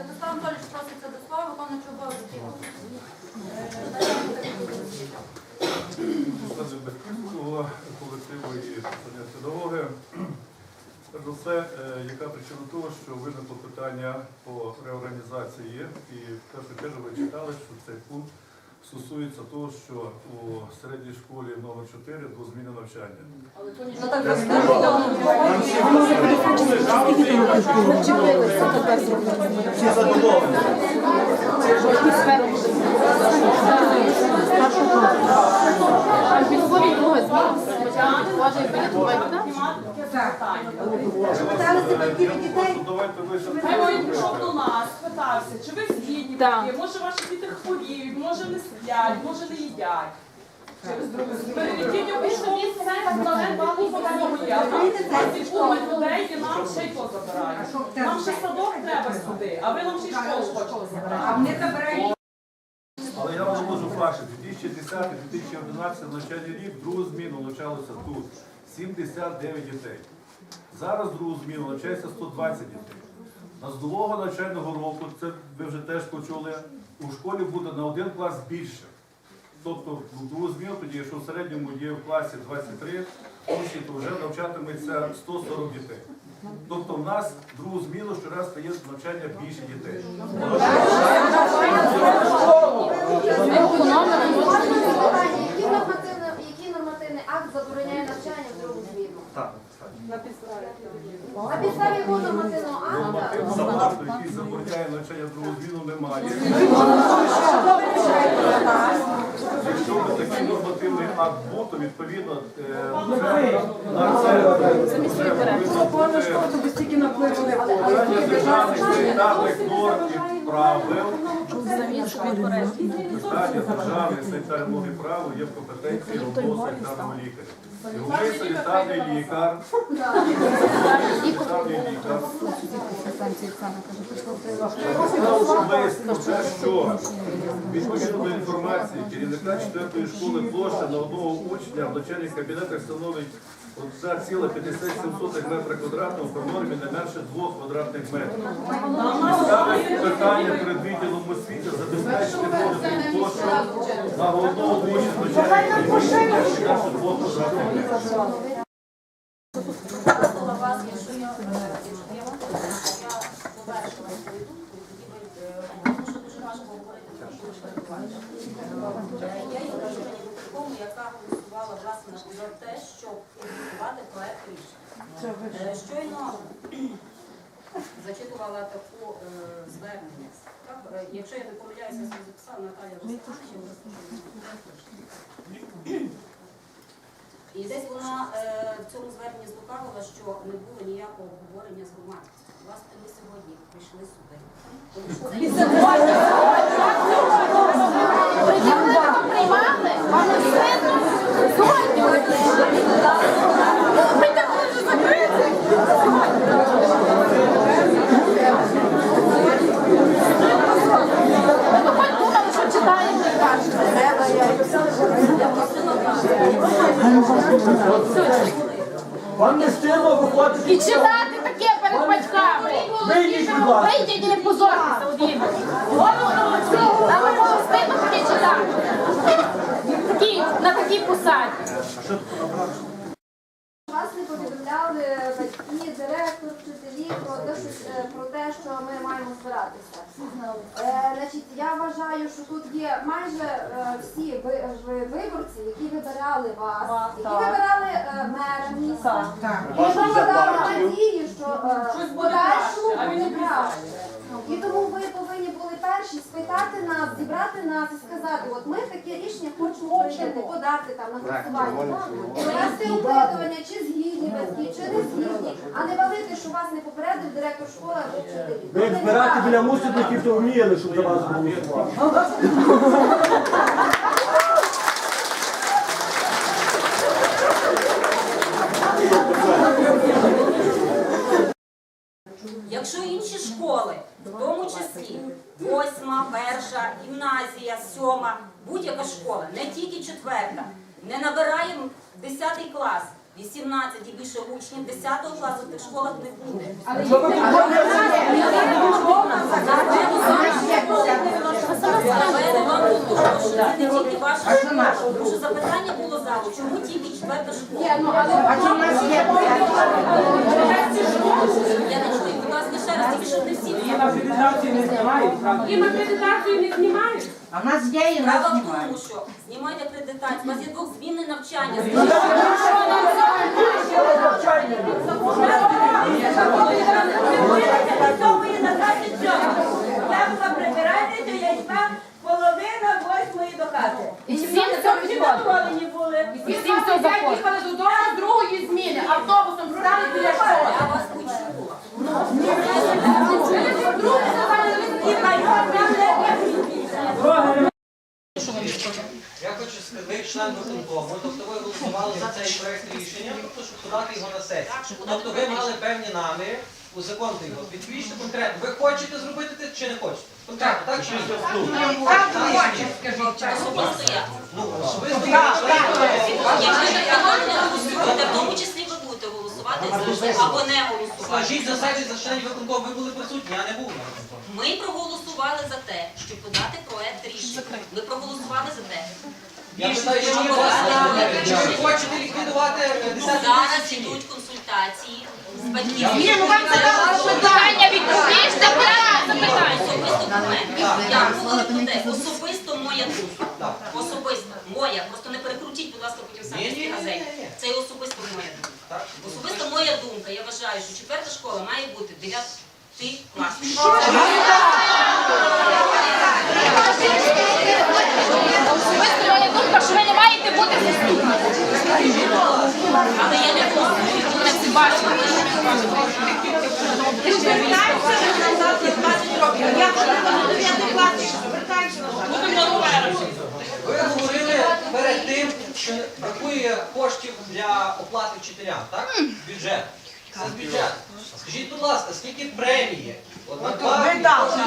Святослав Анатолійович проситься до слова, виконуючи обов'язки. члени батьківського колективу і представник педагоги. Перш за все, е, яка причина того, що виникло питання по реорганізації, і в першу чергу ви читали, що цей пункт стосується того, що у середній школі номер 4 до зміни навчання. Задоволені. Військові когось вважає порятувати. Ви ще Хай він прийшов до нас, питався, чи ви згідні може ваші діти хворіють, може не сплять, може не їдять. Переведіть його пішов все на бабу допомогу є. А ці куми людей і нам ще й то забирають. Нам ще садок треба сюди, а ви нам ще й школу хочете забрати. Але я вам можу факти. 2010-2011 навчальний рік, другу зміну навчалося тут 79 дітей. Зараз другу зміну навчається 120 дітей. На з нового навчального року, це ви вже теж почули, у школі буде на один клас більше. Тобто другу зміну, тоді, якщо в середньому є в класі 23 учні, то вже навчатиметься 140 дітей. Тобто в нас другу зміну щораз стає навчання більше дітей. Який нормативний, акт забороняє навчання в другу зміну? Так. На підставі якого нормативного акту? Нормативного акту, який забороняє навчання в другу зміну, немає. Якщо би такий нормативний акт відповідно е, це- на це це повинно бути питання державних санітарних норм і правил. Питання державних санітарних норм і правил є в компетенції головного санітарного лікаря. І Головний санітарний лікар, що відповідно до інформації керівника 4 школи площа на одного учня в начальних кабінетах становить 1,57 метра квадратного при нормі не менше 2 квадратних метрів. Питання перед відділом освіти забезпечити повну площу на одного учня в начальних кабінетах 2 квадратних метрів. Слова вас, якщо я якщо я вам я завершила свою думку, тоді ви е, тому що дуже важко говорити про що ви бачите. Я є Ірина Бутакому, яка голосувала власне за те, щоб підготувати проект рішення. Е, Щойно зачитувала таку е, звернення. Так, е, Якщо я не помиляюся, я записала Наталя Росташівна. І десь вона е, в цьому зверненні злукавила, що не було ніякого обговорення з громадськістю. Власне, ми сьогодні прийшли сюди. Тому що Приймали? Вам не стидно? Сьогодні. Ви так може закрити. Ви хоч думали, що читаєте і кажете. Вам не стидно виходити? І читати таке перед батьками. Вийдіть, будь ласка. Вийдіть і не позорьтеся один. Але було стидно таке читати. Такі, на такій посаді. Вас не повідомляли батьки, директор, вчителі про те, що, е, про те, що ми маємо збиратися. Е, значить, я вважаю, що тут є майже е, всі ви- ви- виборці, які вибирали вас, які вибирали е, мера міста, і які вибирали надії, що е, Щось в подальшому буде краще. І тому ви повинні були перші спитати нас, зібрати нас і сказати, от ми таке рішення хочемо прийняти, подати там на голосування. Провести опитування, чи згідні батьки, чи не а не валити, що вас не попередив директор школи або вчителі. Ви як збирати біля мусорників, то вміяли, щоб за вас голосували. Якщо інші школи, в тому числі восьма, перша, гімназія, сьома, будь-яка школа, не тільки четверта, не набирає 10 клас, 18 і більше учнів 10 класу в тих школах не буде. Але їх не Тому запитання було залу, чому тільки четверта школа? Я не чую ще раз, тільки щоб не всі. Їм акредитацію не знімають, правда? Їм акредитацію не знімають. А в нас є і в Справа нас в тому, що знімають акредитацію. У вас є двохзмінне навчання. Я була прибиральницею, я йшла половина восьмої до хати. І всім все підходить. були. І всім все заходить. їхали додому з другої зміни, автобусом стали біля школи. Я вас почула. І майор нам не Я хочу сказати, ви член виконкому, тобто ви голосували за цей проект рішення, тобто, щоб сесію. Тобто ви мали певні наміри узаконити його. Відповідно конкретно, ви хочете зробити це чи не хочете? Конкретно, так чи ні? Особисто я. Ну, особисто. Якщо ви сьогодні голосуєте, в тому числі ви будете голосувати за або не голосувати. Скажіть за себе, за членів виконкому, ви були присутні, я не був на. Ми проголосували за те, щоб подати проект рішення. Ви проголосували за те. Я питаю, чи є вас чи ви хочете ліквідувати 10 Зараз йдуть консультації з батьків. Ні, ну вам задали Питання відповіш, запитання, запитання. Особисто до мене. Я говорю про те, особисто моя думка. Особисто моя. Просто не перекрутіть, будь ласка, потім самі газеті. Це особисто моя думка. Особисто моя думка. Я вважаю, що четверта школа має бути 9 клас. Особисто моя думка, що ви не маєте бути заступником. Але я не голосую. Мене всі бачили. Ви говорили перед тим, що бракує коштів для оплати вчителям, так? Бюджет. Це з бюджету. Скажіть, будь ласка, скільки премії? От на два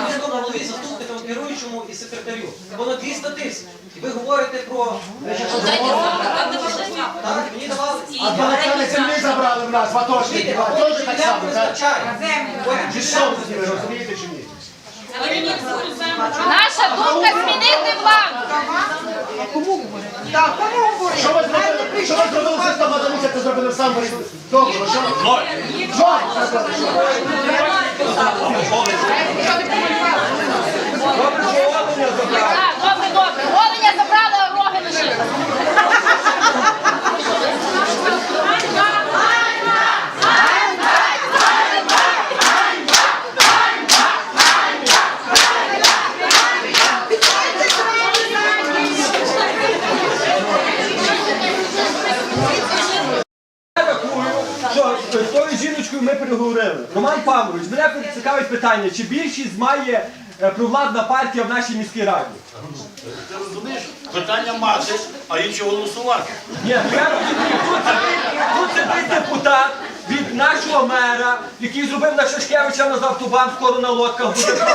міському голові, заступникам керуючому і секретарю. Понад 200 тисяч. І ви говорите про так мені давали. А балакани землі забрали в нас, ватошники, Чуєте, а так само, так? вистачає. Потім Чи що ви розумієте чи ні? Це ви мені говорите. Наша думка змінити владу. Так, кому говорити? Що ви зробили? Що ви зробили за 102 це зробили сам Добре, що? Ноль. Ноль. Добре, добре. Оленя забрали, а роги лишили. Я рахую, що з тою жіночкою ми переговорили. Роман Павлович, мене цікавить питання, чи більшість має е, провладна партія в нашій міській раді? Ти розумієш? Питання мати, а інші голосувати. Ні, ну я розумію, тут сидить, тут сидить депутат від нашого мера, який зробив на Шашкевича на автобан, скоро на лодках буде.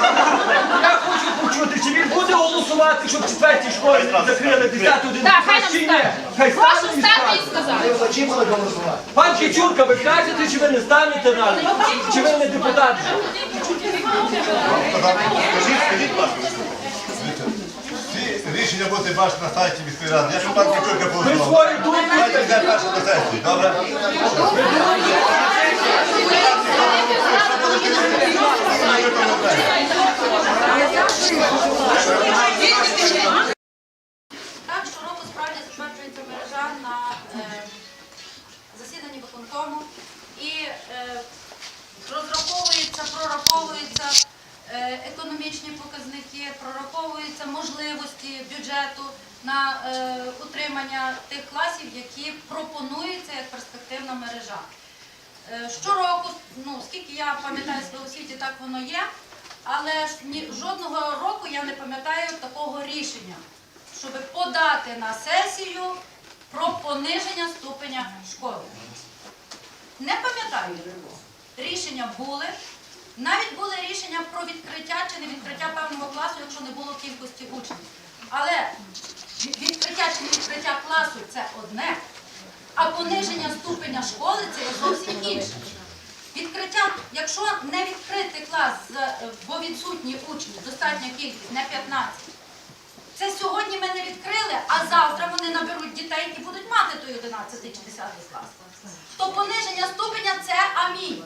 Я хочу почути, чи він буде голосувати, щоб в четвертій школі закрили 10 11 Так, хай нам чи ні? скаже. Хай Прошу стане і встати і сказати. Чим буде голосувати? Пан Кичурка, ви скажете, чи ви не станете на Чи ви не депутат? Скажіть, скажіть. Ці рішення будете бачити на сайті міської ради. Я. Давайте перше до сесії, добре? Так, щороку справді затверджується мережа на е, засіданні виконкому і е, прораховуються е, економічні показники, прораховуються можливості бюджету на е, утримання тих класів, які пропонуються як перспективна мережа. Е, Щороку, ну скільки я пам'ятаю себе у світі, так воно є, але жодного року я не пам'ятаю такого рішення, щоб подати на сесію про пониження ступеня школи. Не пам'ятаю. Рішення були. Навіть були рішення про відкриття чи не відкриття певного класу, якщо не було кількості учнів. Але відкриття чи не відкриття класу це одне, а пониження ступеня школи це зовсім інше. Відкриття, якщо не відкрити клас, бо відсутні учні, достатня кількість, не 15, Це сьогодні ми не відкрили, а завтра вони наберуть дітей і будуть мати той 11 чи 10 клас. То пониження ступеня це амінь.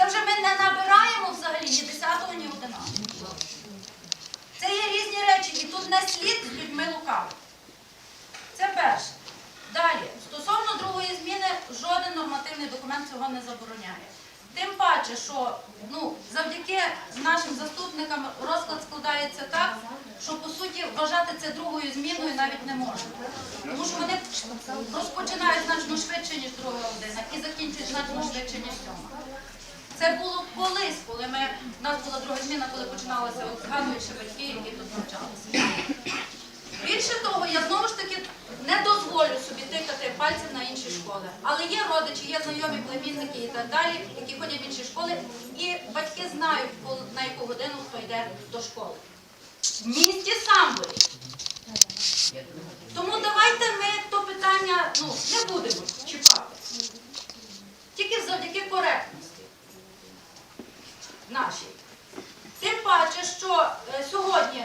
Це вже ми не набираємо взагалі ні 10, ні 11. Це є різні речі, і тут не слід з людьми лукавити. Це перше. Далі, стосовно другої зміни, жоден нормативний документ цього не забороняє. Тим паче, що ну, завдяки нашим заступникам розклад складається так, що по суті вважати це другою зміною навіть не можна. Тому що вони розпочинають значно швидше, ніж друга година, і закінчують значно швидше, ніж сьома. Це було колись, коли ми, у нас була друга зміна, коли починалася, от згадуючи батьки, які тут навчалися. Більше того, я знову ж таки не дозволю собі тикати пальцем на інші школи. Але є родичі, є знайомі племінники і так далі, які ходять в інші школи, і батьки знають, на яку годину хто йде до школи. В місті Самборі. Тому давайте ми то питання ну, не будемо чіпати. Тільки завдяки коректності нашій. Тим паче, що е, сьогодні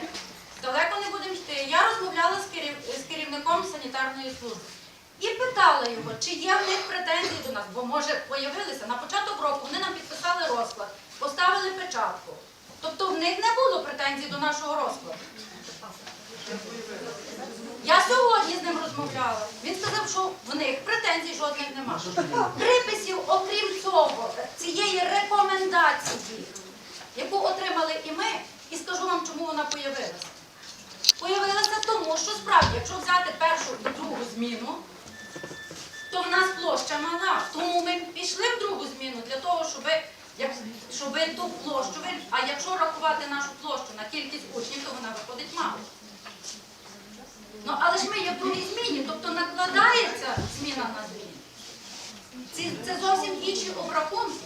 далеко не будемо йти. Я розмовляла з керівником санітарної служби і питала його, чи є в них претензії до нас, бо може появилися на початок року. Вони нам підписали розклад, поставили печатку. Тобто в них не було претензій до нашого розкладу. Я сьогодні з ним розмовляла. Він сказав, що в них претензій жодних немає. Приписів, окрім цього, цієї рекомендації, яку отримали і ми, і скажу вам, чому вона появилася. Появилася тому, що справді, якщо взяти першу і другу зміну, то в нас площа мала. Тому ми пішли в другу зміну для того, щоб, як, щоб ту площу, а якщо рахувати нашу площу на кількість учнів, то вона виходить мало. Ну, але ж ми є в другій зміні, тобто накладається зміна на зміну. Це, це зовсім інші обрахунки.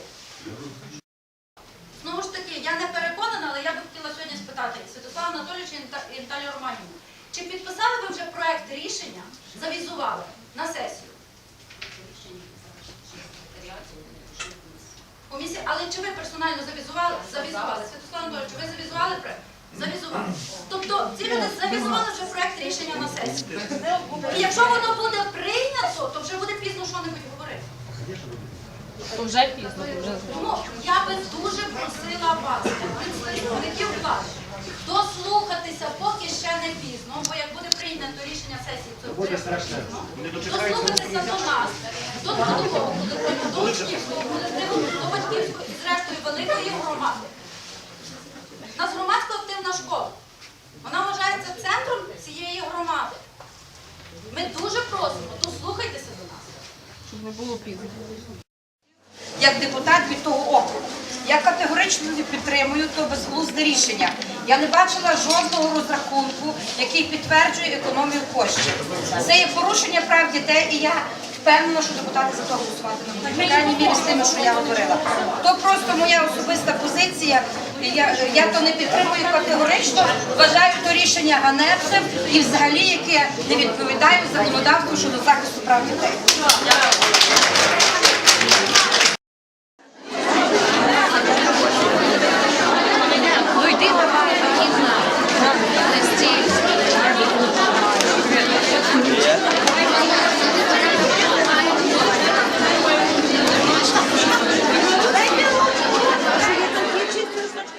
Знову ж таки, я не переконана, але я би хотіла сьогодні спитати Святослава Анатолійовича і Ната- і Наталію Романівну, чи підписали ви вже проект рішення, завізували на сесію? Комісія, але чи ви персонально завізували? Завізували. Святослав Анатолійович, ви завізували проект? Завізували. Тобто ці люди завізували вже проект рішення на сесію. І якщо воно буде прийнято, то вже буде пізно що-небудь говорити. То вже пізно, то вже Тому я би дуже просила вас, представників влади, дослухатися, поки ще не пізно, бо як буде прийнято рішення сесії, то буде пізно. Дослухатися до нас, до трудового до колективу, до батьківського і зрештою великої громади. У нас громадсько активна школа. Вона вважається центром цієї громади. Ми дуже просимо, дослухайтеся до нас. щоб не було пізно. як депутат від того округу. Я категорично не підтримую то безглузде рішення. Я не бачила жодного розрахунку, який підтверджує економію коштів. Це є порушення прав дітей, і я впевнена, що депутати за то голосувати. В крайній мірі з тими, що я говорила. То просто моя особиста позиція. Я, я то не підтримую категорично, вважаю то рішення ганебним і взагалі яке не відповідає законодавству щодо захисту прав дітей.